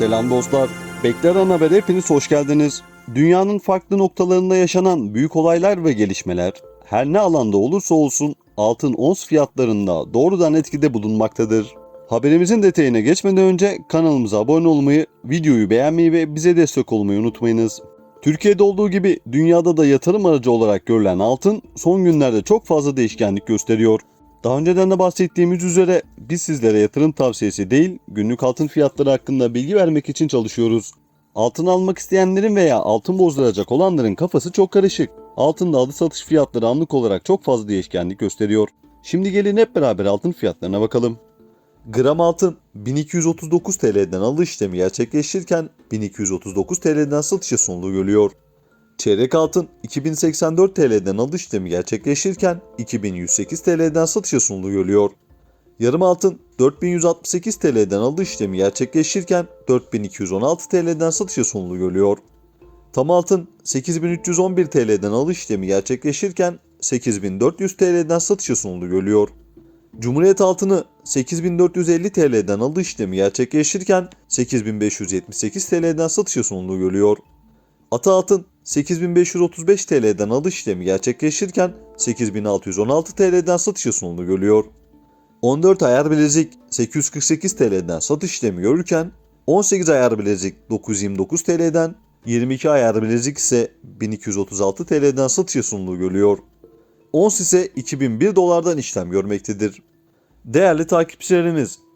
Selam dostlar. Bekler Ana Haber'e hepiniz hoş geldiniz. Dünyanın farklı noktalarında yaşanan büyük olaylar ve gelişmeler her ne alanda olursa olsun altın ons fiyatlarında doğrudan etkide bulunmaktadır. Haberimizin detayına geçmeden önce kanalımıza abone olmayı, videoyu beğenmeyi ve bize destek olmayı unutmayınız. Türkiye'de olduğu gibi dünyada da yatırım aracı olarak görülen altın son günlerde çok fazla değişkenlik gösteriyor. Daha önceden de bahsettiğimiz üzere biz sizlere yatırım tavsiyesi değil, günlük altın fiyatları hakkında bilgi vermek için çalışıyoruz. Altın almak isteyenlerin veya altın bozduracak olanların kafası çok karışık. Altında alı satış fiyatları anlık olarak çok fazla değişkenlik gösteriyor. Şimdi gelin hep beraber altın fiyatlarına bakalım. Gram altın 1239 TL'den alış işlemi gerçekleşirken 1239 TL'den satışa sunuluyor görülüyor. Çeyrek altın 2084 TL'den alış işlemi gerçekleşirken 2108 TL'den satışa sunuluyor. Yarım altın 4168 TL'den alış işlemi gerçekleşirken 4216 TL'den satışa sunuluyor. Tam altın 8311 TL'den alış işlemi gerçekleşirken 8400 TL'den satışa sunuluyor. Cumhuriyet altını 8450 TL'den alış işlemi gerçekleşirken 8578 TL'den satışa sunuluyor. Ata altın 8535 TL'den alış işlemi gerçekleşirken 8616 TL'den satışa sunuluyor görülüyor. 14 ayar bilezik 848 TL'den satış işlemi görürken 18 ayar bilezik 929 TL'den 22 ayar bilezik ise 1236 TL'den satışa sunuluyor görülüyor. Ons ise 2001 dolardan işlem görmektedir. Değerli takipçilerimiz,